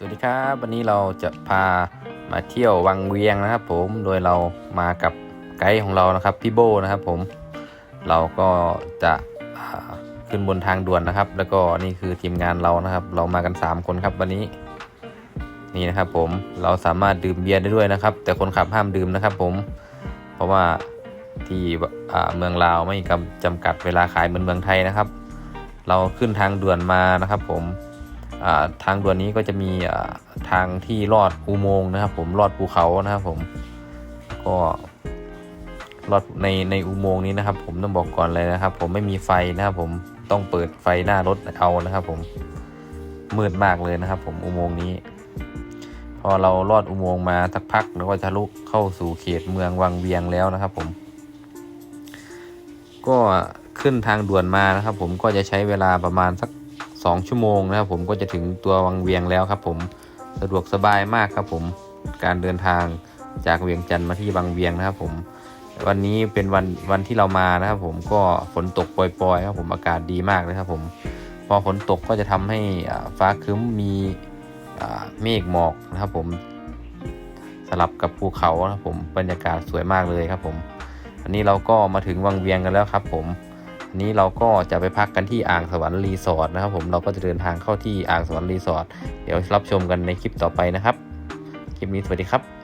สวัสดีครับวันนี้เราจะพามาเที่ยววังเวียงนะครับ ผมโดยเรามากับไกด์ของเรานะครับพี่โบนะครับ ผมเราก็จะขึ้นบนทางด่วนนะครับ แล้วก็นี่คือทีมงานเรานะครับ เรามากัน 3 คนครับวันนี้ นี่นะครับผมเราสามารถดื่มเบียร์ได้ด้วยนะครับ แต่คนขับห้ามดื่มนะครับ ผม เพราะว่าที่เมืองลาวไม่กำจำกัดเวลาขายเหมือนเมืองไทยนะครับ เราขึ้นทางด่วนมานะครับ ผม ทางด่วนนี้ก็จะมีทางที่ลอดอุโมงค์นะครับ ผมลอดภูเขานะครับ ผมก็ลอดในในอุโมงค์นี้นะครับ ผมต้องบอกก่อนเลยนะครับ ผมไม่มีไฟนะครับ ผมต้องเปิดไฟหน้ารถเอานะครับ ผมมืดมากเลยนะครับ ผมอุโมงค์นี้ พอเราลอดอุโมงค์มาสักพักเราก็จะลุกเข้าสู่เขตเมืองวังเวียงแล้วนะครับ ผม ก็ขึ้นทางด่วนมานะครับ ผมก็จะใช้เวลาประมาณสัก สองชั่วโมงนะครับผมก็จะถึงตัววังเวียงแล้วครับ ผมสะดวกสบายมากครับผมการเดินทางจากเวียงจันทร์มาที่วังเวียงนะครับ ผมวันนี้เป็นวันวันที่เรามานะครับผมก็ฝนตกปล่อยๆครับผมอากาศดีมากเลยครับผมพอฝนตกก็จะทำให้ฟ้าครึ้มมีเมฆหมอกนะครับ ผมสลับกับภูเขานะครับผมบรรยากาศสวยมากเลยครับผม อันนี้เราก็มาถึงวังเวียงกันแล้วครับผม นี้เราก็จะไปพักกันที่อ่างสวรรค์รีสอร์ทนะครับผมเราก็จะเดินทางเข้าที่อ่างสวรรค์รีสอร์ทเดี๋ยวรับชมกันในคลิปต่อไปนะครับ คลิปนี้สวัสดีครับ